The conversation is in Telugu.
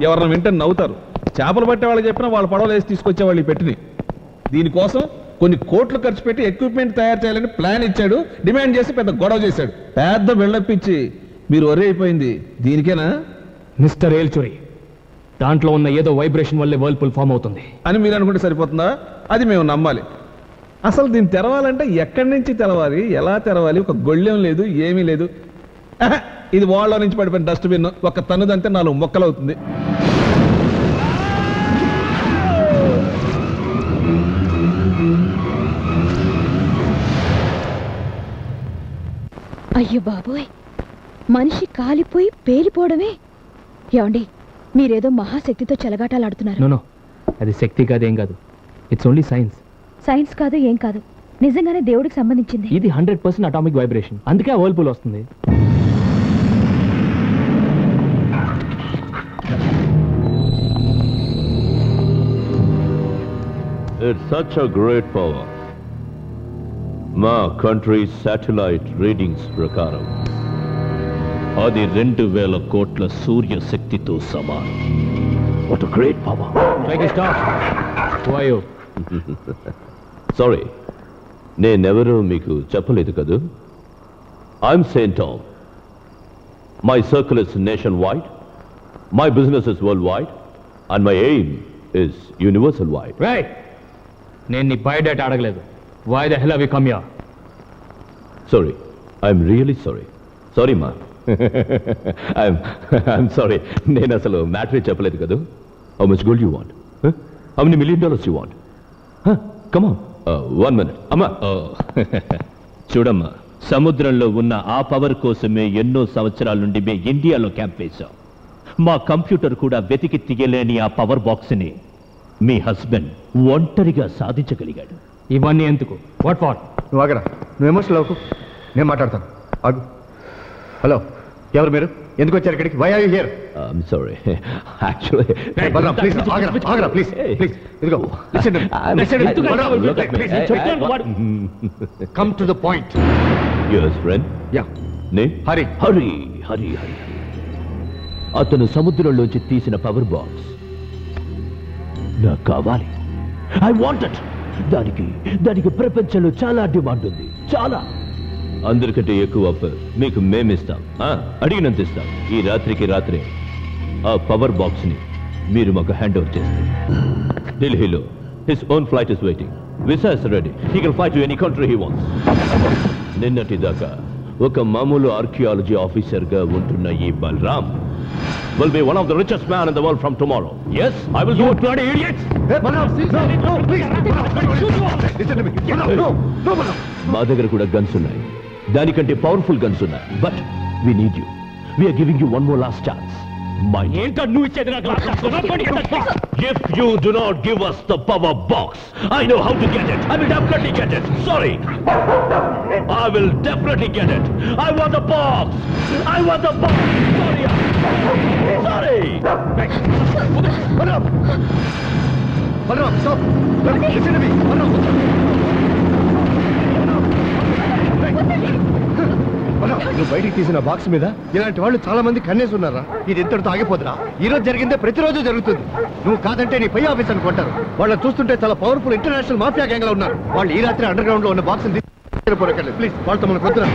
ఎవరన్నా వింటే నవ్వుతారు. చేపలు పట్టే వాళ్ళు చెప్పినా వాళ్ళ పడవలు వేసి తీసుకొచ్చేవాళ్ళు ఈ పెట్టిని. దీనికోసం కొన్ని కోట్లు ఖర్చు పెట్టి ఎక్విప్మెంట్ తయారు చేయాలని ప్లాన్ ఇచ్చాడు డిమాండ్ చేసి పెద్ద గొడవ చేశాడు. పెద్ద ఇచ్చి మీరు ఒరే అయిపోయింది. దీనికేనా? మిస్టర్ ఏల్చురి దాంట్లో ఉన్న ఏదో వైబ్రేషన్ వల్లే వర్ల్పూల్ ఫామ్ అవుతుంది. అని మీరు అనుకుంటే సరిపోతుందా? అది మేము నమ్మాలి. అసలు దీన్ని తెరవాలంటే ఎక్కడి నుంచి తెరవాలి ఎలా తెరవాలి? ఒక గొళ్ళెం లేదు ఏమీ లేదు. ఇది వాళ్ళ నుంచి పడిపోయిన డస్ట్బిన్ ఒక తన్నుదంతే నాలుగు మొక్కలు అవుతుంది అయ్యో బాబోయ్. మనిషి కాలిపోయి పేలిపోవడమే. ఏమండి మీరేదో మహాశక్తితో చెలగాటాలాడుతున్నారు. No no. అది శక్తి కాదేం కాదు. ఇట్స్ ఓన్లీ సైన్స్ సైన్స్ కాదు ఏం కాదు. నిజంగానే దేవుడికి సంబంధించింది. ఇది హండ్రెడ్ పర్సెంట్ అటామిక్ వైబ్రేషన్ అందుకే ఆ వర్ల్పూల్ వస్తుంది. It's such a great power. మా కంట్రీ శాటిలైట్ రీడింగ్స్ ప్రకారం అది రెండు వేల కోట్ల సూర్య శక్తితో సమానం. వాట్ గ్రేట్ పవర్ సారీ నేనెవరో మీకు చెప్పలేదు కదూ? I'm Saint Tom my circle is nation wide my business is world wide and my aim is universal wide right నేను నీ బయోడేటా అడగలేదు. వై ద హెల్ అవి come yeah sorry I'm really sorry sorry మా ఐఎమ్ ఐఎమ్ సారీ నేను అసలు మ్యాటరీ చెప్పలేదు కదా? How much gold you want how many million dollars you want comma one minute అమ్మా చూడమ్మా సముద్రంలో ఉన్న ఆ పవర్ కోసమే ఎన్నో సంవత్సరాల నుండి మేము ఇండియాలో క్యాంప్ వేశాం. మా కంప్యూటర్ కూడా వెతికి తీయలేని ఆ పవర్ బాక్స్ని మీ హస్బెండ్ ఒంటరిగా సాధించగలిగాడు. ఇవన్నీ ఎందుకు? వాట్ ఫార్ నువ్వు ఆగరా. నువ్వు ఎమోషనల్ అవ్వకు. నేను మాట్లాడతాను. ఆగు. హలో ఎవరు మీరు? ఎందుకు వచ్చారు ఇక్కడికి? Why are you here I'm sorry actually please ఆగరా ఆగరా ప్లీజ్ ప్లీజ్ ఇదిగో listen come to the point yours friend yeah నే హరి హరి హరి హరి అతను సముద్రంలోంచి తీసిన పవర్ బాక్స్ నాకు కావాలి. ఐ వాంట్ దానికి దానికి ప్రపంచంలో చాలా డిమాండ్ ఉంది. చాలా. అందరికంటే ఎక్కువ ఆఫర్ మీకు మేమిస్తాం. అడిగినంత ఇస్తాం. ఈ రాత్రికి రాత్రే ఆ పవర్ బాక్స్ని మీరు మాకు హ్యాండ్ ఓవర్ చేస్తే. ఢిల్లీలో his own flight is waiting visa is ready he can fly to any country he wants నిన్నటి దాకా ఒక మామూలు ఆర్కియాలజీ ఆఫీసర్గా ఉంటున్న ఈ Balram will be one of the richest man in the world from tomorrow. Yes, I will do it, bloody idiots! మా దగ్గర కూడా గన్స్ ఉన్నాయి దానికంటే పవర్ఫుల్ గన్స్ ఉన్నాయి but we need you we're giving you one more last chance my ఏంటో నువ్వు ఇచ్చేది నాకు If you do not give us the power box, I know how to get it. I will definitely get it. Sorry. I will definitely get it. I want the box. I want the box. Sorry. Sorry. Balram Balram stop listen to me Balram Balram, నువ్వు బయటికి తీసిన బాక్స్ మీద ఇలాంటి వాళ్ళు చాలా మంది కన్నేసి ఉన్నారా? ఇది ఇంతటితో ఆగిపోదురా. ఈ రోజు జరిగిందే ప్రతిరోజు జరుగుతుంది. నువ్వు కాదంటే నీ పై ఆఫీస్ అనుకుంటారు వాళ్ళని చూస్తుంటే చాలా పవర్ఫుల్ ఇంటర్నేషనల్ మాఫియా గ్యాంగ్లో ఉన్నారు. వాళ్ళు ఈ రాత్రి అండర్ గ్రౌండ్లో ఉన్న బాక్స్ ప్లీజ్ వాళ్ళతో మనకు వద్దురా